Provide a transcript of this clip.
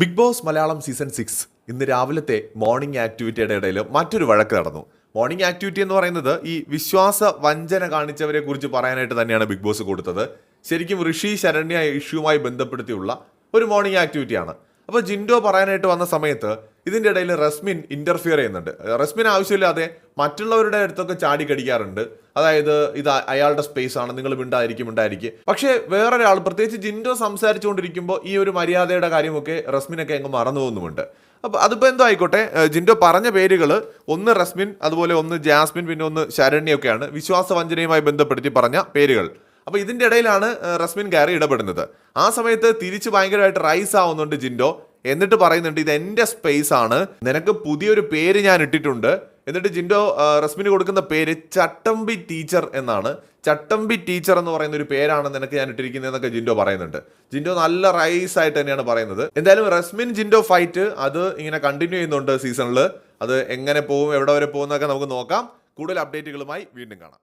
Big Boss Malayalam season six ഇന്ന് രാവിലത്തെ morning ആക്ടിവിറ്റിയുടെ ഇടയിൽ മറ്റൊരു വഴക്ക് നടന്നു. മോർണിംഗ് ആക്ടിവിറ്റി എന്ന് പറയുന്നത് ഈ വിശ്വാസ വഞ്ചന കാണിച്ചവരെ കുറിച്ച് പറയാനായിട്ട് തന്നെയാണ് ബിഗ് ബോസ് കൊടുത്തത്. ശരിക്കും ഋഷി ശരണ്യ ഇഷ്യൂമായി ബന്ധപ്പെടുത്തിയുള്ള ഒരു മോർണിംഗ് ആക്ടിവിറ്റിയാണ്. അപ്പോൾ ജിൻഡോ പറയാനായിട്ട് വന്ന സമയത്ത് ഇതിന്റെ ഇടയിൽ റസ്മിൻ ഇന്റർഫിയർ ചെയ്യുന്നുണ്ട്. റസ്മിൻ ആവശ്യമില്ലാതെ മറ്റുള്ളവരുടെ അടുത്തൊക്കെ ചാടി കടിക്കാറുണ്ട്. അതായത് ഇത് അയാളുടെ സ്പേസ് ആണ് നിങ്ങൾ മിണ്ടായിരിക്കും ഉണ്ടായിരിക്കും പക്ഷേ വേറൊരാൾ പ്രത്യേകിച്ച് ജിൻഡോ സംസാരിച്ചുകൊണ്ടിരിക്കുമ്പോൾ ഈ ഒരു മര്യാദയുടെ കാര്യമൊക്കെ റസ്മിനൊക്കെ അങ്ങ് മറന്നു പോകുന്നുമുണ്ട്. അപ്പോൾ അതിപ്പോൾ എന്തോ ആയിക്കോട്ടെ ജിൻഡോ പറഞ്ഞ പേരുകൾ ഒന്ന് റസ്മിൻ അതുപോലെ ഒന്ന് ജാസ്മിൻ പിന്നെ ഒന്ന് ശരണ്യൊക്കെയാണ് വിശ്വാസവഞ്ചനയുമായി ബന്ധപ്പെടുത്തി പറഞ്ഞ പേരുകൾ. അപ്പോൾ ഇതിന്റെ ഇടയിലാണ് റസ്മിൻ കയറി ഇടപെടുന്നത്. ആ സമയത്ത് തിരിച്ച് ഭയങ്കരമായിട്ട് റൈസ് ആവുന്നുണ്ട് ജിൻഡോ. എന്നിട്ട് പറയുന്നുണ്ട് ഇത് എന്റെ സ്പേസ് ആണ്. നിനക്ക് പുതിയൊരു പേര് ഞാൻ ഇട്ടിട്ടുണ്ട്. എന്നിട്ട് ജിൻഡോ റസ്മിന് കൊടുക്കുന്ന പേര് ചട്ടമ്പി ടീച്ചർ എന്നാണ്. ചട്ടമ്പി ടീച്ചർ എന്ന് പറയുന്ന ഒരു പേരാണ് നിനക്ക് ഞാൻ ഇട്ടിരിക്കുന്നതെന്നൊക്കെ ജിൻഡോ പറയുന്നുണ്ട്. ജിൻഡോ നല്ല റൈസ് ആയിട്ട് തന്നെയാണ് പറയുന്നത്. എന്തായാലും റസ്മിൻ ജിൻഡോ ഫൈറ്റ് അത് ഇങ്ങനെ കണ്ടിന്യൂ ചെയ്യുന്നുണ്ട് സീസണിൽ അത് എങ്ങനെ പോകും എവിടെ വരെ പോകുന്നൊക്കെ നമുക്ക് നോക്കാം. കൂടുതൽ അപ്ഡേറ്റുകളുമായി വീണ്ടും കാണാം.